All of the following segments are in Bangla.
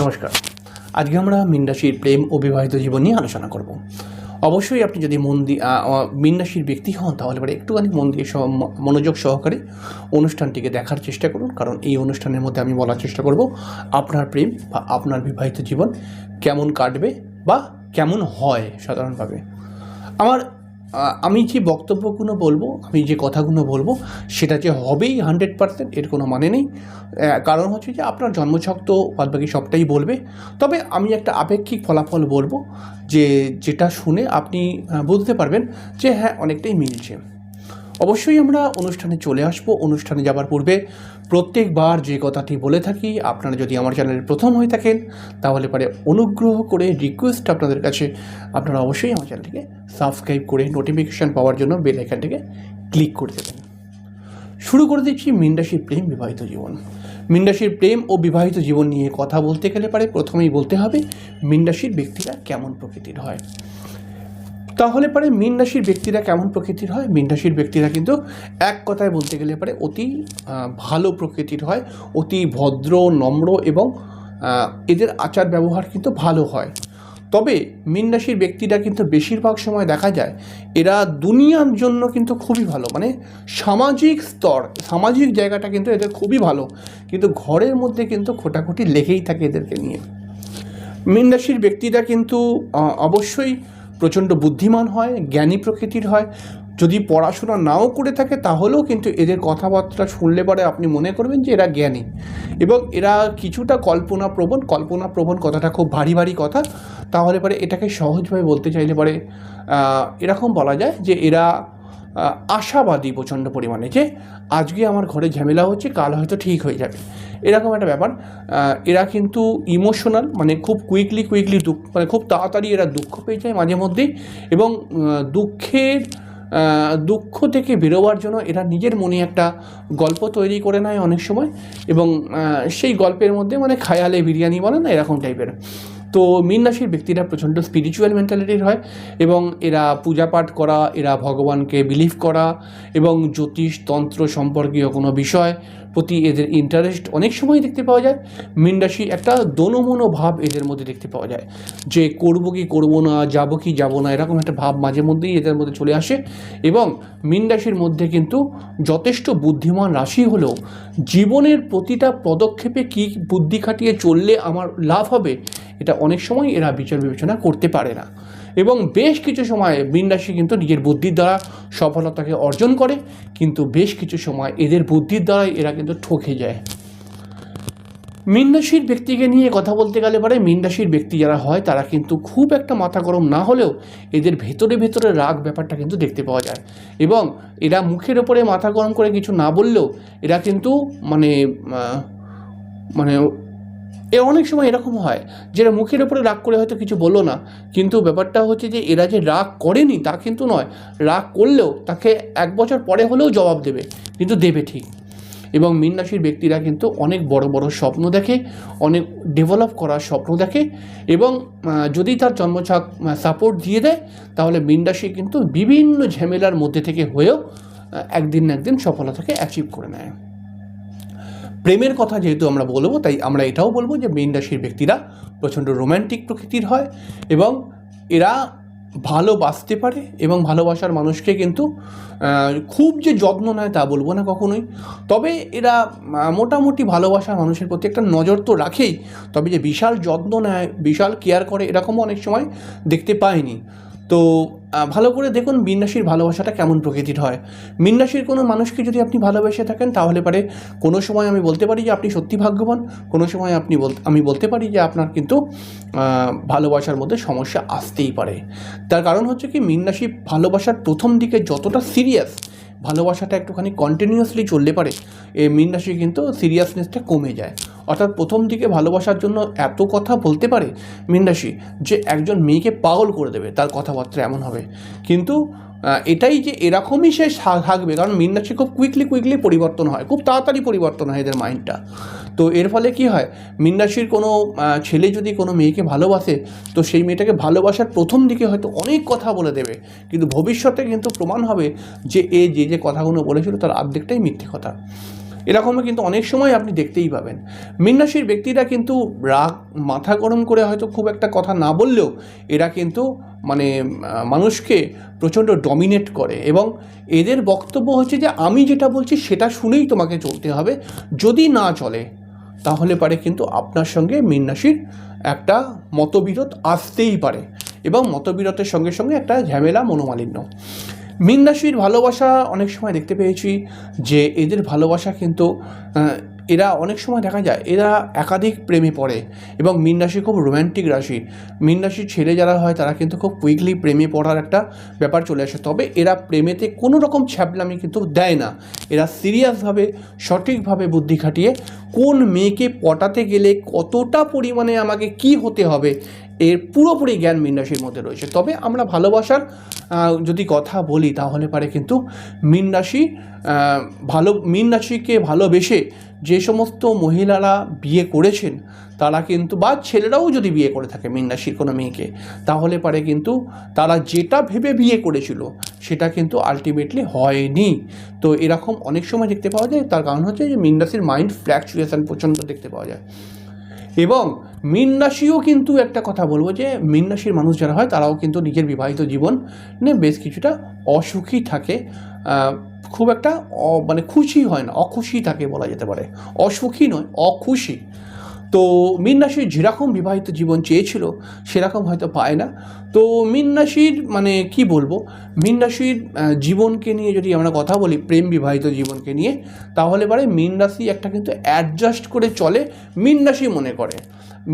নমস্কার। আজকে আমরা মিন্ডাসির প্রেম ও বিবাহিত জীবন নিয়ে আলোচনা করব। অবশ্যই আপনি যদি মন দিয়ে মিন্ডাসির ব্যক্তি হন, তাহলে পরে একটুখানি মন দিয়ে মনোযোগ সহকারে অনুষ্ঠানটিকে দেখার চেষ্টা করুন। কারণ এই অনুষ্ঠানের মধ্যে আমি বলার চেষ্টা করব, আপনার প্রেম বা আপনার বিবাহিত জীবন কেমন কাটবে বা কেমন হয় সাধারণভাবে। আমার আমি যে বক্তব্যগুলো বলব, আমি যে কথাগুলো বলব, সেটা যে হবেই হান্ড্রেড পার্সেন্ট, এর কোনো মানে নেই। কারণ হচ্ছে যে আপনার জন্মছক তো বাদবাকি সবটাই বলবে। তবে আমি একটা আপেক্ষিক ফলাফল বলব যে, যেটা শুনে আপনি বুঝতে পারবেন যে হ্যাঁ অনেকটাই মিলছে। অবশ্যই আমরা অনুষ্ঠানে চলে আসব। অনুষ্ঠানে যাবার পূর্বে প্রত্যেকবার যে কথাটি বলে থাকি, আপনারা যদি আমার চ্যানেলে প্রথম হয়ে থাকেন, তাহলে পরে অনুগ্রহ করে রিকোয়েস্ট আপনাদের কাছে, আপনারা অবশ্যই আমার চ্যানেলটিকে সাবস্ক্রাইব করে নোটিফিকেশান পাওয়ার জন্য বেল আইকনটিকে ক্লিক করে দেবেন। শুরু করে দিচ্ছি মিন্ডাসির প্রেম বিবাহিত জীবন। মিন্ডাসির প্রেম ও বিবাহিত জীবন নিয়ে কথা বলতে গেলে পারে প্রথমেই বলতে হবে মিন্ডাসির ব্যক্তিরা কেমন প্রকৃতির হয়? তাহলে পরে মীন রাশির ব্যক্তিরা কেমন প্রকৃতির হয়? মীন রাশির ব্যক্তিরা কিন্তু এক কথায় বলতে গেলে পারে অতি ভালো প্রকৃতির হয়, অতি ভদ্র, নম্র এবং এদের আচার ব্যবহার কিন্তু ভালো হয়। তবে মীন রাশির ব্যক্তিরা কিন্তু বেশিরভাগ সময় দেখা যায়, এরা দুনিয়ার জন্য কিন্তু খুবই ভালো। মানে সামাজিক স্তর, সামাজিক জায়গাটা কিন্তু এদের খুবই ভালো। কিন্তু ঘরের মধ্যে কিন্তু খোটাখুটি লেগেই থাকে এদেরকে নিয়ে। মীন রাশির ব্যক্তিরা কিন্তু অবশ্যই প্রচণ্ড বুদ্ধিমান হয়, জ্ঞানী প্রকৃতির হয়। যদি পড়াশোনা নাও করে থাকে, তাহলেও কিন্তু এদের কথাবার্তা শুনলে পরে আপনি মনে করবেন যে এরা জ্ঞানী। এবং এরা কিছুটা কল্পনা প্রবণ কল্পনা প্রবণ কথাটা খুব ভারী ভারী কথা, তাহলে পরে এটাকে সহজভাবে বলতে চাইলে পরে এরকম বলা যায় যে এরা আশাবাদী প্রচণ্ড পরিমাণে যে আজকে আমার ঘরে ঝামেলা হচ্ছে, কাল হয়তো ঠিক হয়ে যাবে। এরকম একটা ব্যাপার। এরা কিন্তু ইমোশনাল মানে খুব কুইকলি কুইকলি দুঃখ মানে খুব তাড়াতাড়ি এরা দুঃখ পেয়ে যায় মাঝে মধ্যেই এবং দুঃখের দুঃখ থেকে বেরোবার জন্য এরা নিজের মনে একটা গল্প তৈরি করে নেয় অনেক সময় এবং সেই গল্পের মধ্যে মানে খায়ালে বিরিয়ানি বলে না, এরকম টাইপের তো মীন রাশির ব্যক্তিরা প্রচণ্ড স্পিরিচুয়াল মেন্টালিটির হয় এবং এরা পূজা পাঠ করা, এরা ভগবানকে বিলিভ করা এবং জ্যোতিষ, তন্ত্র সম্পর্কীয় কোনো বিষয় প্রতি এদের ইন্টারেস্ট অনেক সময় দেখতে পাওয়া যায়। মীন রাশি একটা দোনমনো ভাব এদের মধ্যে দেখতে পাওয়া যায়। যে করব কি করব না, যাব কি যাব না, এরকম একটা ভাব মাঝে মধ্যেই এদের মধ্যে চলে আসে এবং মীন রাশির মধ্যে কিন্তু যথেষ্ট বুদ্ধিমান রাশি হলেও জীবনের প্রতিটা পদক্ষেপে কী বুদ্ধি খাটিয়ে চললে আমার লাভ হবে এটা অনেক সময় এরা বিচার বিবেচনা করতে পারে না। এবং বেশ কিছু সময় রাশি কিন্তু নিজের বুদ্ধির দ্বারা সফলতাকে অর্জন করে, কিন্তু বেশ কিছু সময় এদের বুদ্ধির দ্বারাই এরা কিন্তু ঠকে যায়। মীন রাশির ব্যক্তিকে নিয়ে কথা বলতে গেলে পরে মীন রাশির ব্যক্তি যারা হয়, তারা কিন্তু খুব একটা মাথা গরম না হলেও এদের ভেতরে ভেতরে রাগ ব্যাপারটা কিন্তু দেখতে পাওয়া যায়। এবং এরা মুখের ওপরে মাথা গরম করে কিছু না বললেও এরা কিন্তু মানে মানে এ অনেক সময় এরকম হয়, যেটা মুখের ওপরে রাগ করে হয়তো কিছু বলল না, কিন্তু ব্যাপারটা হচ্ছে যে এরা যে রাগ করেনি তা কিন্তু নয়, রাগ করলেও তাকে এক বছর পরে হলেও জবাব দেবে, কিন্তু দেবে ঠিক। এবং মীন রাশির ব্যক্তিরা কিন্তু অনেক বড় বড় স্বপ্ন দেখে, অনেক ডেভেলপ করার স্বপ্ন দেখে, এবং যদি তার জন্মছক সাপোর্ট দিয়ে দেয়, তাহলে মীন রাশি কিন্তু বিভিন্ন ঝামেলার মধ্যে থেকে হয়েও একদিন না একদিন সফলতাকে অ্যাচিভ করে নেয়। প্রেমের কথা যেহেতু আমরা বলব, তাই আমরা এটাও বলব যে মীন রাশির ব্যক্তিরা প্রচণ্ড রোম্যান্টিক প্রকৃতির হয় এবং এরা ভালোবাসতে পারে এবং ভালোবাসার মানুষকে কিন্তু খুব যে যত্ন নেয় তা বলব না কখনোই। তবে এরা মোটামুটি ভালোবাসার মানুষের প্রতি একটা নজর তো রাখেই, তবে যে বিশাল যত্ন নেয়, বিশাল কেয়ার করে এরকমও অনেক সময় দেখতে পাইনি। তো ভালো করে দেখুন রাশির ভালোবাসাটা কেমন প্রকৃতির হয়। রাশির কোনো মানুষকে যদি আপনি ভালোবেসে থাকেন, তাহলে পারে কোনো সময় আমি বলতে পারি যে আপনি সত্যি ভাগ্যবান, কোনো সময় আপনি বল, আমি বলতে পারি যে আপনার কিন্তু ভালোবাসার মধ্যে সমস্যা আসতেই পারে। তার কারণ হচ্ছে কি রাশি ভালোবাসার প্রথম দিকে যতটা সিরিয়াস ভালোবাসাটা একটুখানি কন্টিনিউয়াসলি চললে পারে এই মীন রাশি কিন্তু সিরিয়াসনেসটা কমে যায়। অর্থাৎ প্রথম দিকে ভালোবাসার জন্য এত কথা বলতে পারে মীন রাশি যে একজন মেয়েকে পাগল করে দেবে, তার কথাবার্তা এমন হবে। কিন্তু এটাই যে এরকমই সে থাকবে, কারণ মীন রাশি খুব কুইকলি কুইকলি পরিবর্তন হয়, খুব তাড়াতাড়ি পরিবর্তন হয় এদের মাইন্ডটা তো এর ফলে কি হয় মীন রাশির কোনো ছেলে যদি কোনো মেয়েকে ভালোবাসে, তো সেই মেয়েটাকে ভালোবাসার প্রথম দিকে হয়তো অনেক কথা বলে দেবে। কিন্তু ভবিষ্যতে কিন্তু প্রমাণ হবে যে এ যে যে কথাগুলো বলেছিল, তার অর্ধেকটাই মিথ্যে কথা। এরকমও কিন্তু অনেক সময় আপনি দেখতেই পাবেন। মীন রাশির ব্যক্তিরা কিন্তু রাগ, মাথা গরম করে হয়তো খুব একটা কথা না বললেও এরা কিন্তু মানে মানুষকে প্রচণ্ড ডমিনেট করে এবং এদের বক্তব্য হচ্ছে যে, আমি যেটা বলছি সেটা শুনেই তোমাকে চলতে হবে। যদি না চলে, তাহলে পারে কিন্তু আপনার সঙ্গে মীন রাশির একটা মতবিরোধ আসতেই পারে এবং মতবিরোধের সঙ্গে সঙ্গে একটা ঝামেলা মনোমালিন্য। মীন রাশির ভালোবাসা অনেক সময় দেখতে পেয়েছি যে এদের ভালোবাসা কিন্তু এরা অনেক সময় দেখা যায় এরা একাধিক প্রেমে পড়ে এবং মীন রাশি খুব রোম্যান্টিক রাশি। মীন রাশির ছেলে যারা হয় তারা কিন্তু খুব কুইকলি প্রেমে পড়ার একটা ব্যাপার চলে আসে। তবে এরা প্রেমেতে কোনো রকম ছ্যাবলামি কিন্তু দেয় না। এরা সিরিয়াসভাবে, সঠিকভাবে বুদ্ধি খাটিয়ে কোন মেয়েকে পটাতে গেলে কতটা পরিমাণে আমাকে কি হতে হবে এর পুরোপুরি জ্ঞান মীন রাশির মধ্যে রয়েছে। তবে আমরা ভালোবাসার যদি কথা বলি, তাহলে পারে কিন্তু মীন রাশি ভালো মীন রাশিকে ভালোবেসে যে সমস্ত মহিলারা বিয়ে করেছেন, তারা কিন্তু, বা ছেলেরাও যদি বিয়ে করে থাকে মীন রাশির কোনো মেয়েকে, তাহলে পারে কিন্তু তারা যেটা ভেবে বিয়ে করেছিল, সেটা কিন্তু আলটিমেটলি হয়নি। তো এরকম অনেক সময় দেখতে পাওয়া যায়, তার কারণ হচ্ছে যে মীন রাশির মাইন্ড ফ্ল্যাকচুয়েশন প্রচণ্ড দেখতে পাওয়া যায়। এবং মীন রাশিও কিন্তু একটা কথা বলব যে মীন রাশির মানুষ যারা হয়, তারাও কিন্তু নিজের বিবাহিত জীবন নিয়ে বেশ কিছুটা অসুখী থাকে। খুব একটা মানে খুশি হয় না, অখুশি থাকে বলা যেতে পারে। অসুখী নয়, অখুশি। তো মীন রাশির যেরকম বিবাহিত জীবন চেয়েছিল, সেরকম হয়তো পায় না। তো মীন রাশির মানে কি বলব মীন রাশির জীবনকে নিয়ে যদি আমরা কথা বলি, প্রেম বিবাহিত জীবনকে নিয়ে, তাহলে পারে মীন রাশি একটা কিন্তু অ্যাডজাস্ট করে চলে মীন রাশি মনে করে।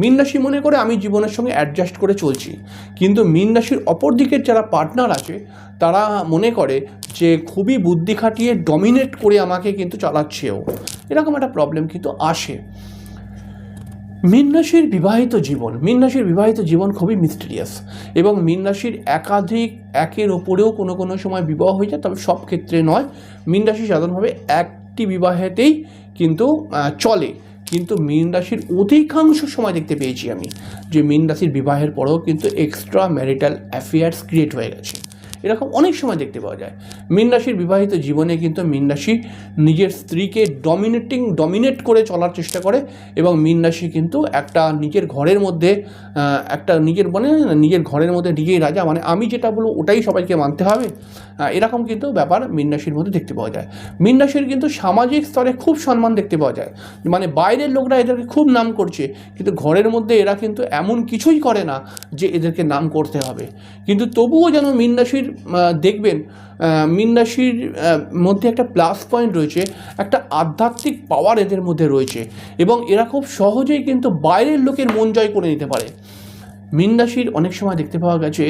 মীন রাশি মনে করে আমি জীবনের সঙ্গে অ্যাডজাস্ট করে চলছি। কিন্তু মীন রাশির অপর দিকের যারা পার্টনার আছে, তারা মনে করে যে খুবই বুদ্ধি খাটিয়ে ডমিনেট করে আমাকে কিন্তু চালাচ্ছেও। এরকম একটা প্রবলেম কিন্তু আসে। মীন রাশির বিবাহিত জীবন মীন রাশির বিবাহিত জীবন খুবই মিস্টিরিয়াস এবং মীন রাশির একাধিক একের ওপরেও কোনো কোনো সময় বিবাহ হয়ে যায়, তবে সব ক্ষেত্রে নয়। মীন রাশি সাধারণভাবে একটি বিবাহেতেই কিন্তু চলে। কিন্তু মীন রাশির অধিকাংশ সময় দেখতে পেয়েছি আমি যে মীন রাশির বিবাহের পরেও কিন্তু এক্সট্রা ম্যারিটাল অ্যাফেয়ার্স ক্রিয়েট হয়ে গেছে। এরকম অনেক সময় দেখতে পাওয়া যায়। মীন রাশির বিবাহিত জীবনে কিন্তু মীন রাশি নিজের স্ত্রীকে ডমিনেটিং ডমিনেট করে চলার চেষ্টা করে এবং মীন রাশি কিন্তু একটা নিজের ঘরের মধ্যে একটা নিজের মানে নিজের ঘরের মধ্যে নিজেই রাজা। মানে আমি যেটা বলব ওটাই সবাইকে মানতে হবে। এরকম কিন্তু ব্যাপার মীন রাশির মধ্যে দেখতে পাওয়া যায়। মীন রাশির কিন্তু সামাজিক স্তরে খুব সম্মান দেখতে পাওয়া যায়। মানে বাইরের লোকরা এদেরকে খুব নাম করছে, কিন্তু ঘরের মধ্যে এরা কিন্তু এমন কিছুই করে না যে এদেরকে নাম করতে হবে। কিন্তু তবুও যেন মীন রাশির দেখবেন মিন রাশির মধ্যে একটা প্লাস পয়েন্ট রয়েছে, একটা আধ্যাত্মিক পাওয়ার এদের মধ্যে রয়েছে এবং এরা খুব সহজেই কিন্তু বাইরের লোকের মন জয় করে নিতে পারে। মীন রাশির অনেক সময় দেখতে পাওয়া গেছে,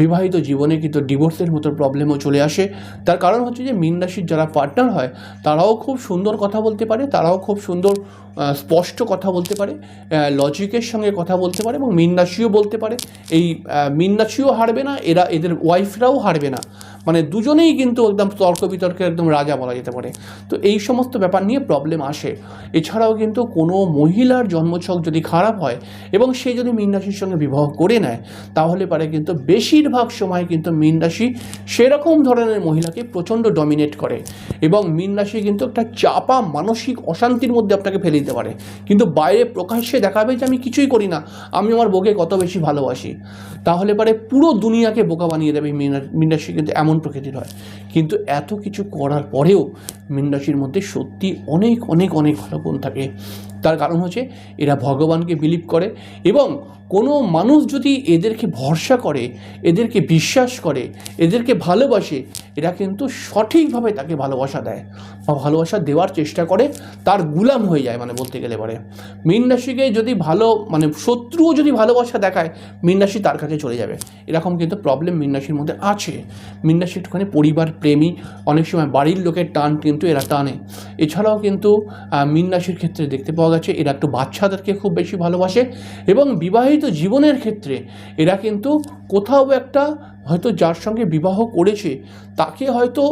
বিবাহিত জীবনে কিন্তু ডিভোর্সের মতো প্রবলেমও চলে আসে। তার কারণ হচ্ছে যে, মীন রাশির যারা পার্টনার হয়, তারাও খুব সুন্দর কথা বলতে পারে, তারাও খুব সুন্দর স্পষ্ট কথা বলতে পারে লজিকের সঙ্গে কথা বলতে পারে এবং মীন রাশিও বলতে পারে। এই মিন রাশিও হারবে না, এরা, এদের ওয়াইফরাও হারবে না। মানে দুজনেই কিন্তু একদম তর্ক বিতর্কের একদম রাজা বলা যেতে পারে। তো এই সমস্ত ব্যাপার নিয়ে প্রবলেম আসে। এছাড়াও কিন্তু কোনো মহিলার জন্মছক যদি খারাপ হয় এবং সে যদি মীন রাশির সঙ্গে বিবাহ করে নেয়, তাহলে পারে কিন্তু বেশিরভাগ সময় কিন্তু মীন রাশি সেরকম ধরনের মহিলাকে প্রচণ্ড ডমিনেট করে এবং মীন রাশি কিন্তু একটা চাপা মানসিক অশান্তির মধ্যে আপনাকে ফেলে দিতে পারে। কিন্তু বাইরে প্রকাশ্যে দেখাবে যে আমি কিছুই করি না, আমি আমার বউকে কত বেশি ভালোবাসি। তাহলে পারে পুরো দুনিয়াকে বোকা বানিয়ে দেবে মীন মীন রাশি কিন্তু এমন প্রকৃতির হয়। কিন্তু এত কিছু করার পরেও মীন রাশির মধ্যে সত্যি অনেক অনেক অনেক ভালো গুণ থাকে। তার কারণ হচ্ছে এরা ভগবানকে বিলিভ করে এবং কোনো মানুষ যদি এদেরকে ভরসা করে, এদেরকে বিশ্বাস করে, এদেরকে ভালোবাসে এরা কিন্তু সঠিকভাবে তাকে ভালোবাসা দেয় বা ভালোবাসা দেওয়ার চেষ্টা করে, তার গুলাম হয়ে যায় মানে বলতে গেলে পারে। মীন রাশিকে যদি ভালো মানে শত্রুও যদি ভালোবাসা দেখায়, মীন রাশি তার কাছে চলে যাবে। এরকম কিন্তু প্রবলেম মীন রাশির মধ্যে আছে। মীন রাশি একটুখানি পরিবার প্রেমী, অনেক সময় বাড়ির লোকের টান কিন্তু এরা টানে। এছাড়াও কিন্তু মীন রাশির ক্ষেত্রে দেখতে পাওয়া গেছে, এরা একটু বাচ্চাদেরকে খুব বেশি ভালোবাসে এবং বিবাহিত জীবনের ক্ষেত্রে এরা কিন্তু কোথাও একটা হয়তো যার সঙ্গে বিবাহ করেছে, তাকে হয়তো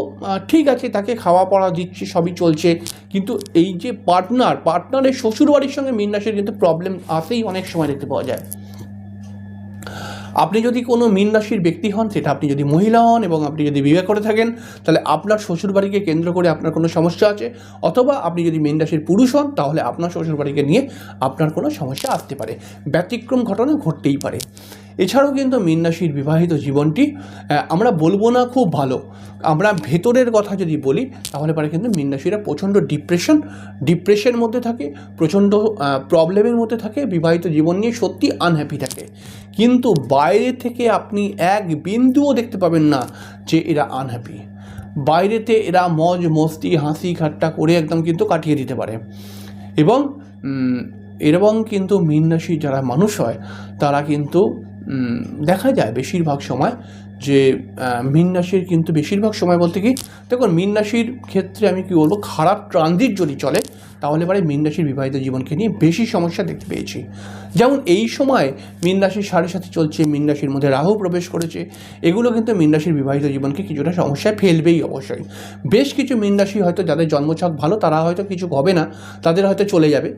ঠিক আছে, তাকে খাওয়া পড়া দিচ্ছে, সবই চলছে। কিন্তু এই যে পার্টনার পার্টনারের শ্বশুরবাড়ির সঙ্গে মিন্নাসের কিন্তু প্রবলেম আসেই অনেক সময় দেখতে পাওয়া যায়। আপনি যদি কোনো মীন রাশির ব্যক্তি হন, সেটা আপনি যদি মহিলা হন এবং আপনি যদি বিয়ে করে থাকেন, তাহলে আপনার শ্বশুরবাড়িকে কেন্দ্র করে আপনার কোনো সমস্যা আছে। অথবা আপনি যদি মীন রাশির পুরুষ হন, তাহলে আপনার শ্বশুরবাড়িকে নিয়ে আপনার কোনো সমস্যা আসতে পারে। ব্যতিক্রম ঘটনা ঘটতেই পারে। এছাড়াও কিন্তু মীন রাশির বিবাহিত জীবনটি আমরা বলব না খুব ভালো। আমরা ভেতরের কথা যদি বলি, তাহলে পারে কিন্তু মীন রাশিরা প্রচণ্ড ডিপ্রেশন, ডিপ্রেশনের মধ্যে থাকে, প্রচণ্ড প্রবলেমের মধ্যে থাকে, বিবাহিত জীবন নিয়ে সত্যি আনহ্যাপি থাকে। কিন্তু বাইরে থেকে আপনি এক বিন্দুও দেখতে পাবেন না যে এরা আনহ্যাপি বাইরেতে এরা মজ, মস্তি, হাসি, ঠাট্টা করে একদম কিন্তু কাটিয়ে দিতে পারে। এবং এবং কিন্তু মীন রাশির যারা মানুষ হয়, তারা কিন্তু দেখা যায় বেশিরভাগ সময় যে মীন রাশির কিন্তু বেশিরভাগ সময় বলতে কি, দেখুন, মীন রাশির ক্ষেত্রে আমি কি বলব, খারাপ ট্রানজিট যদি চলে তাহলে পরে মীন রাশির বিবাহিত জীবনকে নিয়ে বেশি সমস্যা দেখতে পেয়েছি। যেমন এই সময় মীন রাশির সাড়ে সাথে চলছে, মীন রাশির মধ্যে রাহু প্রবেশ করেছে, এগুলো কিন্তু মীন রাশির বিবাহিত জীবনকে কিছুটা সমস্যায় ফেলবেই অবশ্যই। বেশ কিছু মীন রাশি হয়তো যাদের জন্মছক ভালো, তারা হয়তো কিছু হবে না, তাদের হয়তো চলে যাবে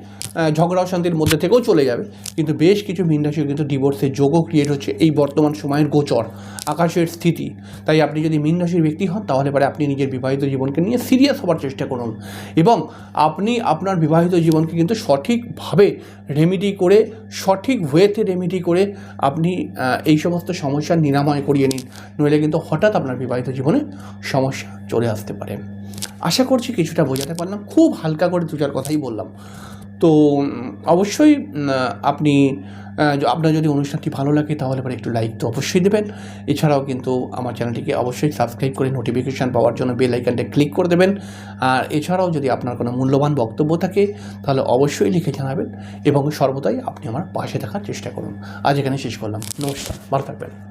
ঝগড়া অশান্তির মধ্যে থেকেও চলে যাবে, কিন্তু বেশ কিছু মীন রাশি কিন্তু ডিভোর্সের যোগও ক্রিয়েট হচ্ছে এই বর্তমান সময়ের গোচর, আকাশের স্থিতি। তাই আপনি যদি মীন রাশির ব্যক্তি হন, তাহলে পরে আপনি নিজের বিবাহিত জীবনকে নিয়ে সিরিয়াস হওয়ার চেষ্টা করুন এবং আপনি আপনার বিবাহিত জীবনকে কিন্তু সঠিকভাবে রেমিডি করে, সঠিক ওয়েতে রেমিডি করে আপনি এই সমস্ত সমস্যার নিরাময় করিয়ে নিন। নইলে কিন্তু হঠাৎ আপনার বিবাহিত জীবনে সমস্যা চলে আসতে পারে। আশা করছি কিছুটা বোঝাতে পারলাম। খুব হালকা করে দু চার কথাই বললাম। তো অবশ্যই আপনি আপনার যদি অনুষ্ঠানটি ভালো লাগে, তাহলে পরে একটু লাইক তো অবশ্যই দেবেন। এছাড়াও কিন্তু আমার চ্যানেলটিকে অবশ্যই সাবস্ক্রাইব করে নোটিফিকেশান পাওয়ার জন্য বেল আইকনটা ক্লিক করে দেবেন। আর এছাড়াও যদি আপনার কোনো মূল্যবান বক্তব্য থাকে, তাহলে অবশ্যই লিখে জানাবেন এবং সর্বদাই আপনি আমার পাশে থাকার চেষ্টা করুন। আজ এখানে শেষ করলাম। নমস্কার, ভালো থাকবেন।